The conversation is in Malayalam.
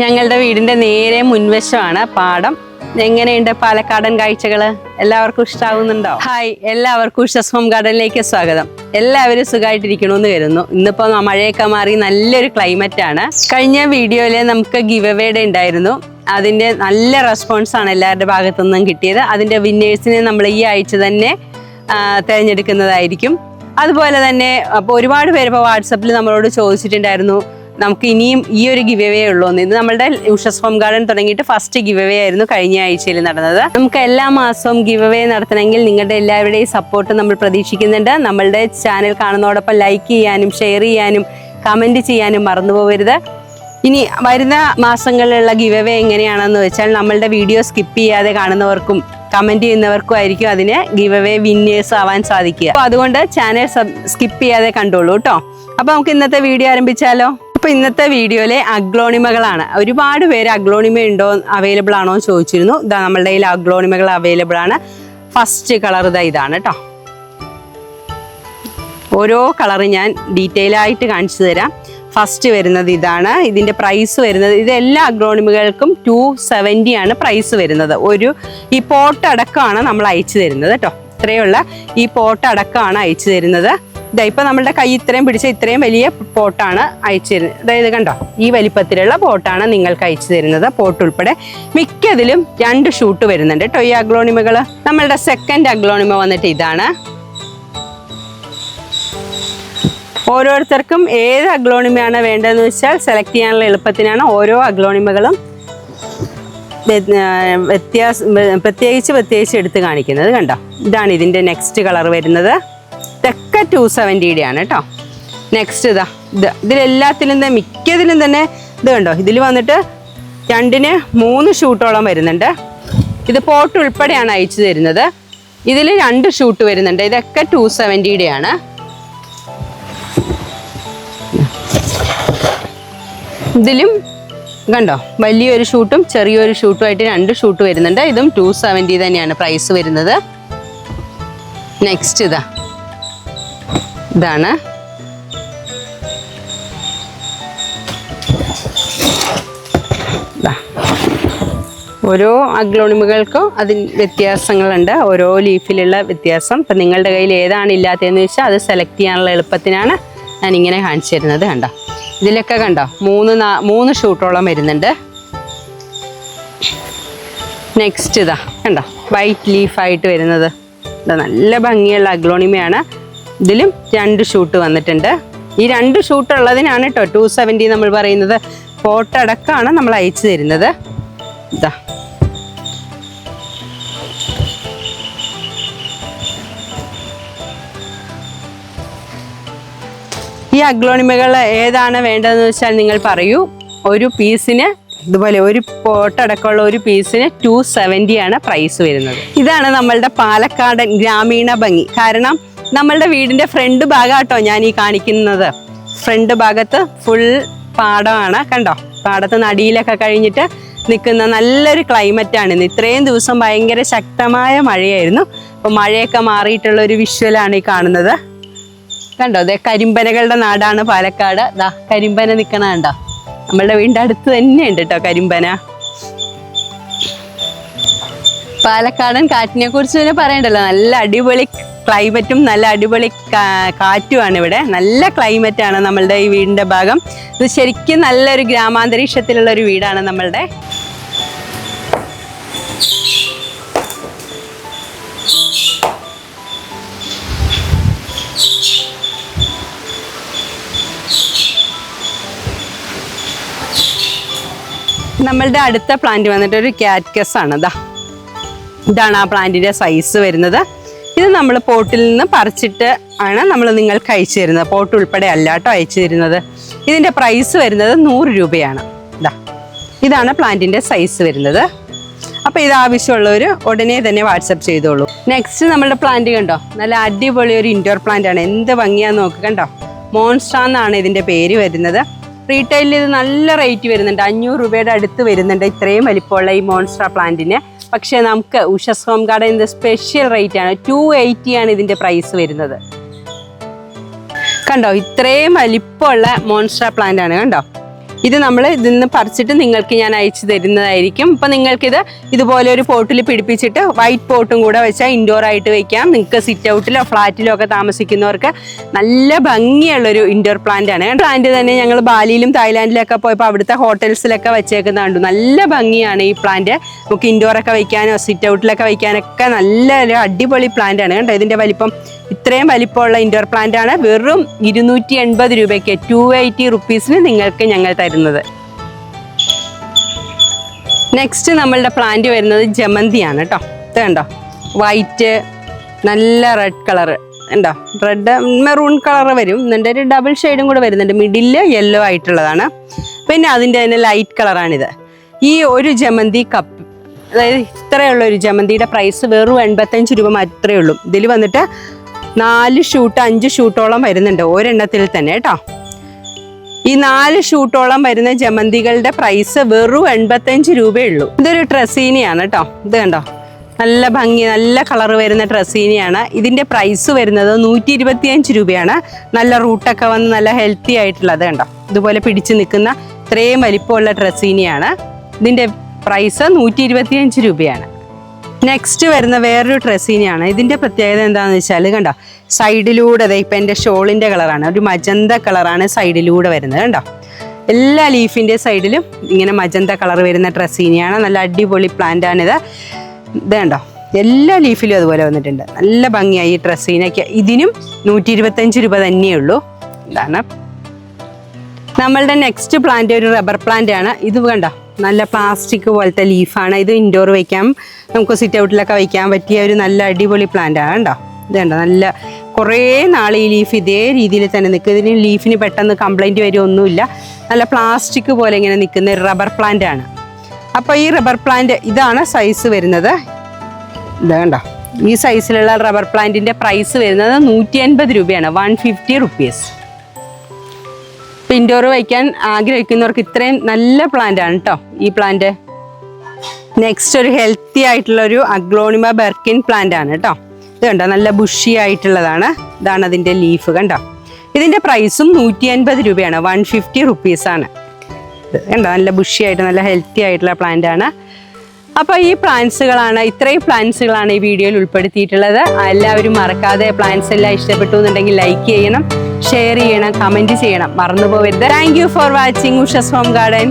ഞങ്ങളുടെ വീടിന്റെ നേരെ മുൻവശമാണ് പാടം. എങ്ങനെയുണ്ട് പാലക്കാടൻ കാഴ്ചകൾ? എല്ലാവർക്കും ഇഷ്ടാവുന്നുണ്ടോ? ഹായ് എല്ലാവർക്കും ഉഷസ് ഗാർഡനിലേക്ക് സ്വാഗതം. എല്ലാവരും സുഖമായിട്ടിരിക്കണമെന്ന് കരുതുന്നു. ഇന്നിപ്പം മഴയൊക്കെ മാറി നല്ലൊരു ക്ലൈമറ്റ് ആണ്. കഴിഞ്ഞ വീഡിയോയിൽ നമുക്ക് ഗിവ് അവേയുടെ ഉണ്ടായിരുന്നു. അതിന്റെ നല്ല റെസ്പോൺസ് ആണ് എല്ലാവരുടെ ഭാഗത്തു നിന്നും കിട്ടിയത്. അതിന്റെ വിന്നേഴ്സിനെ നമ്മൾ ഈ ആഴ്ച തന്നെ തിരഞ്ഞെടുക്കുന്നതായിരിക്കും. അതുപോലെ തന്നെ അപ്പോൾ ഒരുപാട് പേര് ഇപ്പോൾ വാട്സപ്പിൽ നമ്മളോട് ചോദിച്ചിട്ടുണ്ടായിരുന്നു. നമുക്ക് ഇനിയും ഈ ഒരു ഗിവ് അവേ ഉള്ളൂ ഇത് നമ്മളുടെ ഉഷസ് ഹോം ഗാർഡൻ തുടങ്ങിയിട്ട് ഫസ്റ്റ് ഗിവ് അവേ ആയിരുന്നു കഴിഞ്ഞ ആഴ്ചയിൽ നടന്നത്. നമുക്ക് എല്ലാ മാസവും ഗിവ് അവേ നടത്തണമെങ്കിൽ നിങ്ങളുടെ എല്ലാവരുടെയും സപ്പോർട്ട് നമ്മൾ പ്രതീക്ഷിക്കുന്നുണ്ട്. നമ്മളുടെ ചാനൽ കാണുന്നതോടൊപ്പം ലൈക്ക് ചെയ്യാനും ഷെയർ ചെയ്യാനും കമന്റ് ചെയ്യാനും മറന്നു പോകരുത് ഇനി വരുന്ന മാസങ്ങളിലുള്ള ഗിവ് അവേ എങ്ങനെയാണെന്ന് വെച്ചാൽ നമ്മളുടെ വീഡിയോ സ്കിപ്പ് ചെയ്യാതെ കാണുന്നവർക്കും കമന്റ് ചെയ്യുന്നവർക്കും ആയിരിക്കും അതിന് ഗിവ് അവേ വിന്നേഴ്സ് ആവാൻ സാധിക്കുക. അപ്പോൾ അതുകൊണ്ട് ചാനൽ സ്കിപ്പ് ചെയ്യാതെ കണ്ടോളൂ കേട്ടോ. അപ്പോൾ നമുക്ക് ഇന്നത്തെ വീഡിയോ ആരംഭിച്ചാലോ? അപ്പോൾ ഇന്നത്തെ വീഡിയോയിലെ അഗ്ലോണിമകളാണ്. ഒരുപാട് പേര് അഗ്ലോണിമ ഉണ്ടോ അവൈലബിൾ ആണോ എന്ന് ചോദിച്ചിരുന്നു. ഇതാ നമ്മളുടെ കയ്യിൽ അഗ്ലോണിമകൾ അവൈലബിൾ ആണ്. ഫസ്റ്റ് കളർ ഇതാ ഇതാണ് കേട്ടോ ഓരോ കളർ ഞാൻ ഡീറ്റെയിൽ ആയിട്ട് കാണിച്ചു തരാം. ഫസ്റ്റ് വരുന്നത് ഇതാണ്. ഇതിന്റെ പ്രൈസ് വരുന്നത് ഇത് എല്ലാ അഗ്രോണിമുകൾക്കും ടു സെവന്റി ആണ് പ്രൈസ് വരുന്നത്. ഒരു ഈ പോട്ട് അടക്കമാണ് നമ്മൾ അയച്ചു തരുന്നത് കേട്ടോ ഇത്രയുള്ള ഈ പോട്ട് അടക്കമാണ് അയച്ചു തരുന്നത്. ഇപ്പം നമ്മളുടെ കൈ ഇത്രയും പിടിച്ച ഇത്രയും വലിയ പോട്ടാണ് അയച്ചു തരുന്നത് അതായത് കണ്ടോ? ഈ വലിപ്പത്തിലുള്ള പോട്ടാണ് നിങ്ങൾക്ക് അയച്ചു തരുന്നത്. പോട്ട് ഉൾപ്പെടെ മിക്കതിലും രണ്ട് ഷൂട്ട് വരുന്നുണ്ട് കേട്ടോ ഈ അഗ്ലോണിമകൾ നമ്മളുടെ സെക്കൻഡ് അഗ്ലോണിമ വന്നിട്ട് ഇതാണ്. ഓരോരുത്തർക്കും ഏത് അഗ്ലോണിമയാണ് വേണ്ടതെന്ന് വെച്ചാൽ സെലക്ട് ചെയ്യാനുള്ള എളുപ്പത്തിനാണ് ഓരോ അഗ്ലോണിമകളും വ്യത്യാസം പ്രത്യേകിച്ച് പ്രത്യേകിച്ച് എടുത്ത് കാണിക്കുന്നത് കണ്ടോ? ഇതാണ് ഇതിന്റെ നെക്സ്റ്റ് കളർ വരുന്നത്. ഇതൊക്കെ ടു സെവന്റിയുടെ ആണ് കേട്ടോ. നെക്സ്റ്റ് ഇതാ ഇത് ഇതിലെല്ലാത്തിലും തന്നെ മിക്കതിലും തന്നെ ഇത് കണ്ടോ? ഇതിൽ വന്നിട്ട് രണ്ടിന് മൂന്ന് ഷൂട്ടോളം വരുന്നുണ്ട്. ഇത് പോട്ട് ഉൾപ്പെടെയാണ് അയച്ചു തരുന്നത്. ഇതിൽ രണ്ട് ഷൂട്ട് വരുന്നുണ്ട്. ഇതൊക്കെ ടു സെവന്റിയുടെ ആണ് ഇതിലും കണ്ടോ? വലിയൊരു ഷൂട്ടും ചെറിയൊരു ഷൂട്ടും ആയിട്ട് രണ്ട് ഷൂട്ട് വരുന്നുണ്ട്. ഇതും ടു സെവന്റി തന്നെയാണ് പ്രൈസ് വരുന്നത്. നെക്സ്റ്റ് ഇതാ. ഇതാണ്. ഓരോ അഗ്ലോണിമുകൾക്കും അതിൽ വ്യത്യാസങ്ങളുണ്ട്. ഓരോ ലീഫിലുള്ള വ്യത്യാസം. ഇപ്പം നിങ്ങളുടെ കയ്യിൽ ഏതാണ് ഇല്ലാത്തതെന്ന് വെച്ചാൽ അത് സെലക്ട് ചെയ്യാനുള്ള എളുപ്പത്തിനാണ് ഞാൻ ഇങ്ങനെ കാണിച്ചു തരുന്നത് കണ്ടോ? ഇതിലൊക്കെ കണ്ടോ? മൂന്ന് മൂന്ന് ഷൂട്ടോളം വരുന്നുണ്ട്. നെക്സ്റ്റ് ഇതാ. കണ്ടോ? വൈറ്റ് ലീഫായിട്ട് വരുന്നത്. നല്ല ഭംഗിയുള്ള അഗ്ലോണിമയാണ്. ഇതിലും രണ്ട് ഷൂട്ട് വന്നിട്ടുണ്ട്. ഈ രണ്ട് ഷൂട്ട് ഉള്ളതിനാണ് കേട്ടോ ടു സെവന്റി നമ്മൾ പറയുന്നത്. ഫോട്ടോ അടക്കമാണ് നമ്മൾ അയച്ചു തരുന്നത്. ഇതാ ഈ അഗ്ലോണിമകൾ ഏതാണ് വേണ്ടതെന്ന് വെച്ചാൽ നിങ്ങൾ പറയൂ. ഒരു പീസിന് ഇതുപോലെ ഒരു പോട്ടടക്കമുള്ള ഒരു പീസിന് ടു ആണ് പ്രൈസ് വരുന്നത്. ഇതാണ് നമ്മളുടെ പാലക്കാടൻ ഗ്രാമീണ ഭംഗി. കാരണം നമ്മളുടെ വീടിന്റെ ഫ്രണ്ട് ഭാഗമാട്ടോ ഞാൻ ഈ കാണിക്കുന്നത്. ഫ്രണ്ട് ഭാഗത്ത് ഫുൾ പാടമാണ് കണ്ടോ? പാടത്ത് നടിയിലൊക്കെ കഴിഞ്ഞിട്ട് നിൽക്കുന്ന നല്ലൊരു ക്ലൈമറ്റ് ആണ്. ഇന്ന് ഇത്രയും ദിവസം ഭയങ്കര ശക്തമായ മഴയായിരുന്നു. അപ്പോൾ മഴയൊക്കെ മാറിയിട്ടുള്ള ഒരു വിഷ്വലാണ് ഈ കാണുന്നത്. കണ്ടോ? അതെ കരിമ്പനകളുടെ നാടാണ് പാലക്കാട്. ദാ കരിമ്പന നിക്കണ കണ്ടോ? നമ്മളുടെ വീടിന്റെ അടുത്ത് തന്നെ ഉണ്ട് കേട്ടോ കരിമ്പന. പാലക്കാടൻ കാറ്റിനെ കുറിച്ച് തന്നെ പറയണ്ടല്ലോ. നല്ല അടിപൊളി ക്ലൈമറ്റും നല്ല അടിപൊളി കാറ്റുമാണ് ഇവിടെ നല്ല ക്ലൈമറ്റ് ആണ് നമ്മളുടെ ഈ വീടിന്റെ ഭാഗം. ഇത് ശരിക്കും നല്ലൊരു ഗ്രാമാന്തരീക്ഷത്തിലുള്ള ഒരു വീടാണ് നമ്മളുടെ. നമ്മളുടെ അടുത്ത പ്ലാന്റ് വന്നിട്ട് ഒരു കാറ്റ്കസ് ആണ്. ഇതാ ഇതാണ് ആ പ്ലാന്റിന്റെ സൈസ് വരുന്നത്. ഇത് നമ്മൾ പോട്ടിൽ നിന്ന് പറിച്ചിട്ട് ആണ് നമ്മൾ നിങ്ങൾക്ക് അയച്ചു തരുന്നത് പോട്ട് ഉൾപ്പെടെ അല്ല കേട്ടോ അയച്ചു തരുന്നത് ഇതിന്റെ പ്രൈസ് വരുന്നത് നൂറ് രൂപയാണ്. ഇതാ ഇതാണ് പ്ലാന്റിന്റെ സൈസ് വരുന്നത്. അപ്പോൾ ഇത് ആവശ്യമുള്ളവർ ഉടനെ തന്നെ വാട്സപ്പ് ചെയ്തോളൂ. നെക്സ്റ്റ് നമ്മുടെ പ്ലാന്റ് കണ്ടോ? നല്ല അടിപൊളി ഒരു ഇൻഡോർ പ്ലാന്റ് ആണ്. എന്ത് ഭംഗിയാന്ന് നോക്ക് കണ്ടോ? മോൺസ്ട്ര എന്നാണ് ഇതിന്റെ പേര് വരുന്നത്. റീറ്റെയിലിൽ ഇത് നല്ല റേറ്റ് വരുന്നുണ്ട്. അഞ്ഞൂറ് രൂപയുടെ അടുത്ത് വരുന്നുണ്ട്. ഇത്രയും വലിപ്പമുള്ള ഈ മോൺസ്ട്ര പ്ലാന്റിന് പക്ഷേ നമുക്ക് Ushas home garden special rate ആണ്. ടു എയ്റ്റി ആണ് ഇതിന്റെ പ്രൈസ് വരുന്നത്. കണ്ടോ? ഇത്രയും വലിപ്പമുള്ള മോൺസ്ട്ര പ്ലാന്റ് ആണ്. കണ്ടോ? ഇത് നമ്മൾ ഇതിൽ നിന്ന് പറിച്ചിട്ട് നിങ്ങൾക്ക് ഞാൻ അയച്ചു തരുന്നതായിരിക്കും. അപ്പം നിങ്ങൾക്കിത് ഇതുപോലെ ഒരു പോട്ടിൽ പിടിപ്പിച്ചിട്ട് വൈറ്റ് പോട്ടും കൂടെ വെച്ചാൽ ഇൻഡോർ ആയിട്ട് വെക്കാം. നിങ്ങൾക്ക് സിറ്റ് ഔട്ടിലോ ഫ്ലാറ്റിലോ ഒക്കെ താമസിക്കുന്നവർക്ക് നല്ല ഭംഗിയുള്ളൊരു ഇൻഡോർ പ്ലാന്റ് ആണ്. പ്ലാന്റ് തന്നെ ഞങ്ങൾ ബാലിയിലും തായ്ലാൻഡിലൊക്കെ പോയപ്പോൾ അവിടുത്തെ ഹോട്ടൽസിലൊക്കെ വെച്ചേക്കുന്ന കണ്ടു. നല്ല ഭംഗിയാണ് ഈ പ്ലാന്റ് നമുക്ക് ഇൻഡോർ ഒക്കെ വെക്കാനോ സിറ്റ് ഔട്ടിലൊക്കെ വയ്ക്കാനൊക്കെ നല്ല ഒരു അടിപൊളി പ്ലാന്റ് ആണ്. കേട്ടോ ഇതിന്റെ വലിപ്പം ഇത്രയും വലിപ്പമുള്ള ഇൻഡോർ പ്ലാന്റ് ആണ്. വെറും ഇരുന്നൂറ്റി എൺപത് രൂപയ്ക്ക് ടു എയ്റ്റി റുപ്പീസിന് നിങ്ങൾക്ക് ഞങ്ങൾ തരുന്നത് നെക്സ്റ്റ് നമ്മളുടെ പ്ലാന്റ് വരുന്നത് ജമന്തിയാണ് കേട്ടോ ഇത് കണ്ടോ? വൈറ്റ് നല്ല റെഡ് കളറ് ഉണ്ടോ റെഡ് മെറൂൺ കളർ വരും. എന്നിട്ട് ഒരു ഡബിൾ ഷെയ്ഡും കൂടെ വരുന്നുണ്ട്. മിഡിൽ യെല്ലോ ആയിട്ടുള്ളതാണ്. പിന്നെ അതിന്റെ തന്നെ ലൈറ്റ് കളറാണിത് ഈ ഒരു ജമന്തി കപ്പ് അതായത് ഇത്രയുള്ള ഒരു ജമന്തിയുടെ പ്രൈസ് വെറും എൺപത്തഞ്ച് രൂപ മാത്രമേ ഉള്ളൂ. ഇതിൽ വന്നിട്ട് നാല് ഷൂട്ട് അഞ്ച് ഷൂട്ടോളം വരുന്നുണ്ട്. ഒരെണ്ണത്തിൽ തന്നെ കേട്ടോ ഈ നാല് ഷൂട്ടോളം വരുന്ന ജമന്തികളുടെ പ്രൈസ് വെറും എൺപത്തഞ്ച് രൂപയേ ഉള്ളൂ ഇതൊരു ട്രസീനിയാണ് കേട്ടോ ഇത് കണ്ടോ? നല്ല ഭംഗി നല്ല കളർ വരുന്ന ട്രസീനിയാണ്. ഇതിന്റെ പ്രൈസ് വരുന്നത് നൂറ്റി ഇരുപത്തിയഞ്ച് രൂപയാണ്. നല്ല റൂട്ടൊക്കെ വന്ന് നല്ല ഹെൽത്തി ആയിട്ടുള്ളത് കണ്ടോ? ഇതുപോലെ പിടിച്ചു നിൽക്കുന്ന ഇത്രയും വലിപ്പമുള്ള ട്രസീനിയാണ്. ഇതിന്റെ പ്രൈസ് നൂറ്റി ഇരുപത്തിയഞ്ച് രൂപയാണ്. നെക്സ്റ്റ് വരുന്ന വേറൊരു ഡ്രസ്സിനെയാണ് ഇതിന്റെ പ്രത്യേകത എന്താണെന്ന് വെച്ചാൽ കണ്ടോ സൈഡിലൂടെ അതെ ഇപ്പം എന്റെ ഷോളിന്റെ കളറാണ്. ഒരു മജന്ത കളറാണ് സൈഡിലൂടെ വരുന്നത് കണ്ടോ. എല്ലാ ലീഫിന്റെ സൈഡിലും ഇങ്ങനെ മജന്ത കളർ വരുന്ന ഡ്രസ്സിനെയാണ് നല്ല അടിപൊളി പ്ലാന്റ് ആണിത്. ഇത് കണ്ടോ എല്ലാ ലീഫിലും അതുപോലെ വന്നിട്ടുണ്ട്. നല്ല ഭംഗിയായി ഈ ഡ്രസ്സിനൊക്കെ ഇതിനും നൂറ്റി ഇരുപത്തഞ്ച് രൂപ തന്നെയുള്ളൂ ഇതാണ് നമ്മളുടെ നെക്സ്റ്റ് പ്ലാന്റ് ഒരു റബ്ബർ പ്ലാന്റ് ആണ്. ഇത് കണ്ടോ? നല്ല പ്ലാസ്റ്റിക് പോലത്തെ ലീഫാണ് ഇത് ഇൻഡോർ വയ്ക്കാം നമുക്ക് സിറ്റ് ഔട്ടിലൊക്കെ വയ്ക്കാൻ പറ്റിയ ഒരു നല്ല അടിപൊളി പ്ലാന്റ് ആണ് കണ്ടോ? ഇത് കണ്ടോ? നല്ല കുറേ നാൾ ഈ ലീഫ് ഇതേ രീതിയിൽ തന്നെ നിൽക്കും. ഇതിന് ലീഫിന് പെട്ടെന്ന് കംപ്ലൈന്റ് വരുമൊന്നുമില്ല നല്ല പ്ലാസ്റ്റിക് പോലെ ഇങ്ങനെ നിൽക്കുന്ന ഒരു റബ്ബർ പ്ലാന്റ് ആണ്. അപ്പോൾ ഈ റബ്ബർ പ്ലാന്റ് ഇതാണ് സൈസ് വരുന്നത്. ഇത് കണ്ടോ? ഈ സൈസിലുള്ള റബ്ബർ പ്ലാന്റിന്റെ പ്രൈസ് വരുന്നത് നൂറ്റി അൻപത് രൂപയാണ്. വൺ ഫിഫ്റ്റി റുപ്പീസ് ഇൻഡോർ വയ്ക്കാൻ ആഗ്രഹിക്കുന്നവർക്ക് ഇത്രയും നല്ല പ്ലാന്റ് ആണ് കേട്ടോ ഈ പ്ലാന്റ് നെക്സ്റ്റ് ഒരു ഹെൽത്തി ആയിട്ടുള്ള ഒരു അഗ്ലോണിമ ബെർക്കിൻ പ്ലാന്റ് ആണ് കേട്ടോ ഇത് കണ്ടോ? നല്ല ബുഷി ആയിട്ടുള്ളതാണ്. ഇതാണ് അതിന്റെ ലീഫ് കണ്ടോ? ഇതിന്റെ പ്രൈസും നൂറ്റി അൻപത് രൂപയാണ്. വൺ ഫിഫ്റ്റി റുപ്പീസാണ് കണ്ടോ? നല്ല ബുഷി ആയിട്ട് നല്ല ഹെൽത്തി ആയിട്ടുള്ള പ്ലാന്റ് ആണ്. അപ്പോൾ ഈ പ്ലാന്റ്സുകളാണ് ഇത്രയും പ്ലാന്റ്സുകളാണ് ഈ വീഡിയോയിൽ ഉൾപ്പെടുത്തിയിട്ടുള്ളത്. എല്ലാവരും മറക്കാതെ പ്ലാന്റ്സ് എല്ലാം ഇഷ്ടപ്പെട്ടു എന്നുണ്ടെങ്കിൽ ലൈക്ക് ചെയ്യണം. ഷെയർ ചെയ്യണം കമന്റ് ചെയ്യണം. മറന്നു പോകരുത് thank you for watching Ushas home garden